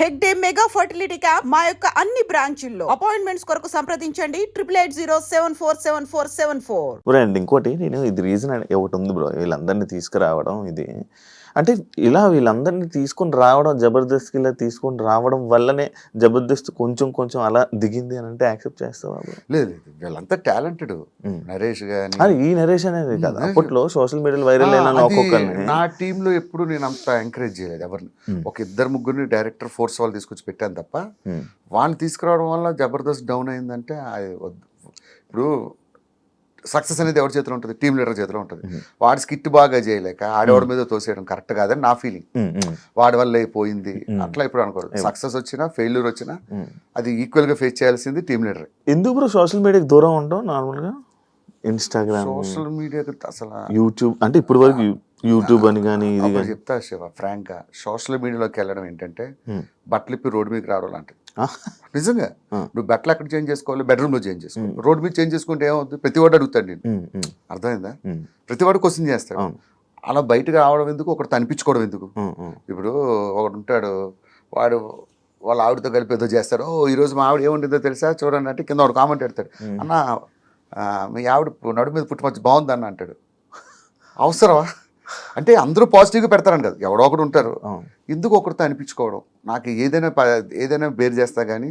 Hegde mega fertility camp మా యొక్క అన్ని బ్రాంచుల్లో. అపాయింట్మెంట్స్ కొరకు సంప్రదించండి. Triple eight zero seven four seven four seven four and ఇంకోటి నేను ఇది రీజన్ ఒకటి ఉంది బ్రో వీళ్ళందరినీ తీసుకురావడం ఇది అంటే ఇలా వీళ్ళందరినీ తీసుకొని రావడం జబర్దస్త్కి ఇలా తీసుకొని రావడం వల్లనే జబర్దస్త్ కొంచెం కొంచెం అలా దిగింది అని అంటే యాక్సెప్ట్ చేస్తావా? లేదు లేదు వీళ్ళంతా టాలెంటెడ్. నరేష్ గాని అది ఈ నరేషన్ అనేది కదా. అప్పట్లో సోషల్ మీడియాలో వైరల్ అయిన ఒక్కొక్కరిని నా టీంలో ఎప్పుడు నేను అంత ఎంకరేజ్ చేయలేదు ఎవరిని. ఒక ఇద్దరు ముగ్గురిని డైరెక్టర్ ఫోర్స్ వాళ్ళు తీసుకొచ్చి పెట్టాను తప్ప. వాళ్ళని తీసుకురావడం వల్ల జబర్దస్త్ డౌన్ అయిందంటే అది వద్దు ఇప్పుడు సక్సెస్ అనేది ఎవరి చేతిలో ఉంటుంది? టీం లీడర్ చేతిలో ఉంటుంది. వాడి స్కిట్ బాగా చేయలేక ఆడవాడి మీద తోసేయడం కరెక్ట్ కాదని నా ఫీలింగ్ వాడి వల్ల పోయింది. Hmm. అట్లా ఇప్పుడు అనుకోరు. సక్సెస్ వచ్చినా ఫెయిల్యూర్ వచ్చినా. అది ఈక్వల్గా ఫేస్ చేయాల్సింది టీం లీడర్ ఎందుకు బ్రో సోషల్ మీడియాకి దూరం ఉంటాం నార్మల్గా ఇన్స్టాగ్రామ్ సోషల్ మీడియాకి అసలు యూట్యూబ్ అంటే ఇప్పుడు వరకు యూట్యూబ్ అని కానీ ఇది కానీ చెప్తా శివ ఫ్రాంక్గా సోషల్ మీడియాలోకి వెళ్ళడం ఏంటంటే. బట్టలు ఇప్పి రోడ్డు మీదకి రావడం లాంటిది. నిజంగా. నువ్వు బట్టలు ఎక్కడ చేంజ్ చేసుకోవాలి? బెడ్రూమ్లో చేంజ్ చేసుకోవాలి. రోడ్ మీద చేంజ్ చేసుకుంటే ఏమవుతుంది? ప్రతి వాడు అడుగుతాడు నేను అర్థమైందా? ప్రతి వాడు క్వశ్చన్ చేస్తాడు. అలా బయటకు రావడం ఎందుకు? ఒకటి అనిపించుకోవడం ఎందుకు? ఇప్పుడు ఒకడు ఉంటాడు వాడు వాళ్ళ ఆవిడతో కలిపి ఏదో చేస్తాడు ఓ ఈరోజు మా ఆవిడ ఏముంటుందో తెలుసా? చూడండి అంటే కింద ఒక కామెంట్ పెడతాడు. అన్న మీ ఆవిడ నడు మీద పుట్టుమచ్చి బాగుందన్న అంటాడు. అవసరమా? అంటే అందరూ పాజిటివ్గా పెడతారని కదా. ఎవడో ఒకడు ఉంటారు. ఎందుకు ఒకరితో అనిపించుకోవడం? నాకు ఏదైనా ఏదైనా బేర్ చేస్తా కానీ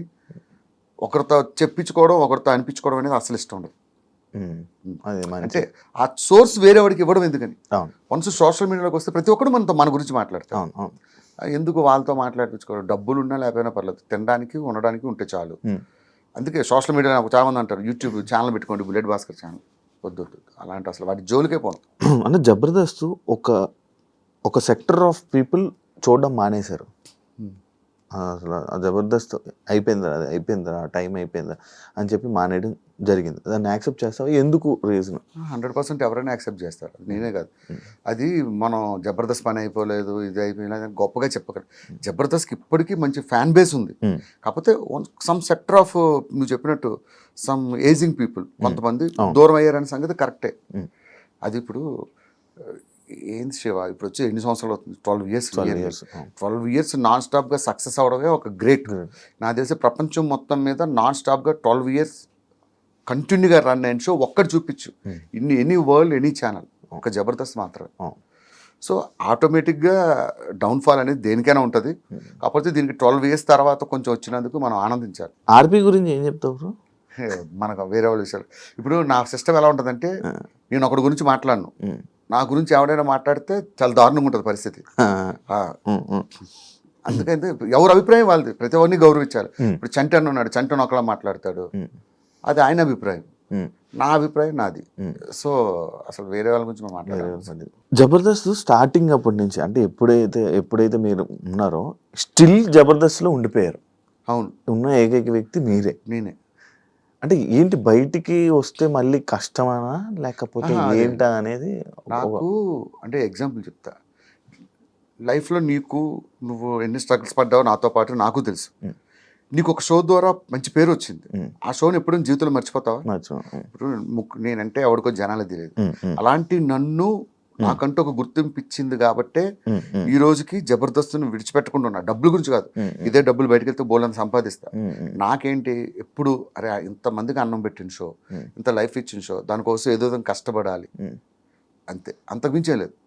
ఒకరితో చెప్పించుకోవడం ఒకరితో అనిపించుకోవడం అనేది అసలు ఇష్టం ఉండదు. అంటే ఆ సోర్స్ వేరే వాడికి ఇవ్వడం ఎందుకని? వన్స్ సోషల్ మీడియాలోకి వస్తే ప్రతి ఒక్కడు మనతో మన గురించి అవును ఎందుకు వాళ్ళతో మాట్లాడించుకోవడం డబ్బులు ఉన్నా లేకపోయినా పర్లేదు. తినడానికి ఉండడానికి ఉంటే చాలు. అందుకే సోషల్ మీడియా నాకు చాలా మంది అంటారు యూట్యూబ్ ఛానల్ పెట్టుకోండి బుల్లెట్ భాస్కర్ ఛానల్. వద్దు. అలాంటి అసలు వాటి జోలికే పోను. అంటే జబర్దస్త్ ఒక ఒక సెక్టర్ ఆఫ్ పీపుల్ చూడడం మానేశారు. అసలు జబర్దస్త్ అయిపోయిందా అది అయిపోయిందా టైం అయిపోయిందా అని చెప్పి మానేయడం జరిగింది. దాన్ని యాక్సెప్ట్ చేస్తావా? ఎందుకు రీజన్? హండ్రెడ్ పర్సెంట్ ఎవరైనా యాక్సెప్ట్ చేస్తారు. నేనే కాదు. అది మనం జబర్దస్త్ పని అయిపోలేదు ఇది అయిపోయినది అని గొప్పగా చెప్పగలరు జబర్దస్త్కి ఇప్పటికీ మంచి ఫ్యాన్ బేస్ ఉంది. కాకపోతే సమ్ సెక్టర్ ఆఫ్ నువ్వు చెప్పినట్టు సమ్ ఏజింగ్ పీపుల్ కొంతమంది. దూరం అయ్యారనే సంగతి కరెక్టే. అది ఇప్పుడు ఏంది శివ ఇప్పుడు వచ్చి ఎన్ని సంవత్సరాలు అవుతుంది? Twelve years twelve years twelve years non స్టాప్గా సక్సెస్ అవడమే ఒక గ్రేట్ నా తెలిసి ప్రపంచం మొత్తం మీద నాన్ స్టాప్గా ట్వెల్వ్ ఇయర్స్ కంటిన్యూగా రన్ అయిన షో ఒక్కటి చూపించు. Hmm. ఇన్ని ఎనీ వరల్డ్ ఎనీ ఛానల్. ఒక జబర్దస్త్ మాత్రమే. సో ఆటోమేటిక్గా డౌన్ఫాల్ అనేది దేనికైనా ఉంటుంది. కాకపోతే దీనికి ట్వెల్వ్ ఇయర్స్ తర్వాత కొంచెం వచ్చినందుకు మనం ఆనందించాలి. ఆర్పి గురించి ఏం చెప్తావు మనకు వేరే వాళ్ళ విషయాలు. ఇప్పుడు నా సిస్టమ్ ఎలా ఉంటుందంటే నేను ఒకటి గురించి మాట్లాడను. నా గురించి ఎవడైనా మాట్లాడితే చాలా దారుణంగా ఉంటుంది పరిస్థితి. అందుకైతే ఎవరి అభిప్రాయం వాళ్ళది. ప్రతి ఒక్కరిని గౌరవించాలి. Hmm. ఇప్పుడు చంటన్ ఉన్నాడు. చంటన్ ఒకలా మాట్లాడతాడు. అది ఆయన అభిప్రాయం. నా అభిప్రాయం నాది. సో అసలు వేరే వాళ్ళ గురించి మనం మాట్లాడాలి జబర్దస్త్ స్టార్టింగ్ అప్పటి నుంచి అంటే ఎప్పుడైతే ఎప్పుడైతే మీరు ఉన్నారో స్టిల్ జబర్దస్త్లో ఉండిపోయారు. అవును. ఉన్న ఏకైక వ్యక్తి మీరే. నేనే. అంటే ఏంటి బయటికి వస్తే మళ్ళీ కష్టమనా లేకపోతే. ఏంటా అనేది నాకు అంటే ఎగ్జాంపుల్ చెప్తా. లైఫ్లో నీకు నువ్వు ఎన్ని స్ట్రగుల్స్ పడ్డావో నాతో పాటు నాకు తెలుసు. నీకు ఒక షో ద్వారా మంచి పేరు వచ్చింది. ఆ షోని ఎప్పుడూ జీవితంలో మర్చిపోతావా? ఇప్పుడు నేనంటే ఎవరికో జనాలకు తెలియదు. అలాంటి నన్ను నాకంటూ ఒక గుర్తింపు ఇచ్చింది కాబట్టే ఈ రోజుకి జబర్దస్తుని విడిచిపెట్టకుండా ఉన్నా. డబ్బుల గురించి కాదు. ఇదే డబ్బులు బయటకు వెళ్తే బోలని సంపాదిస్తా. నాకేంటి? ఎప్పుడు అరే ఇంతమందికి అన్నం పెట్టిన షో. ఇంత లైఫ్ ఇచ్చిన షో దానికోసం ఏదో కష్టపడాలి. అంతే. అంతకుమించే లేదు. ఓకే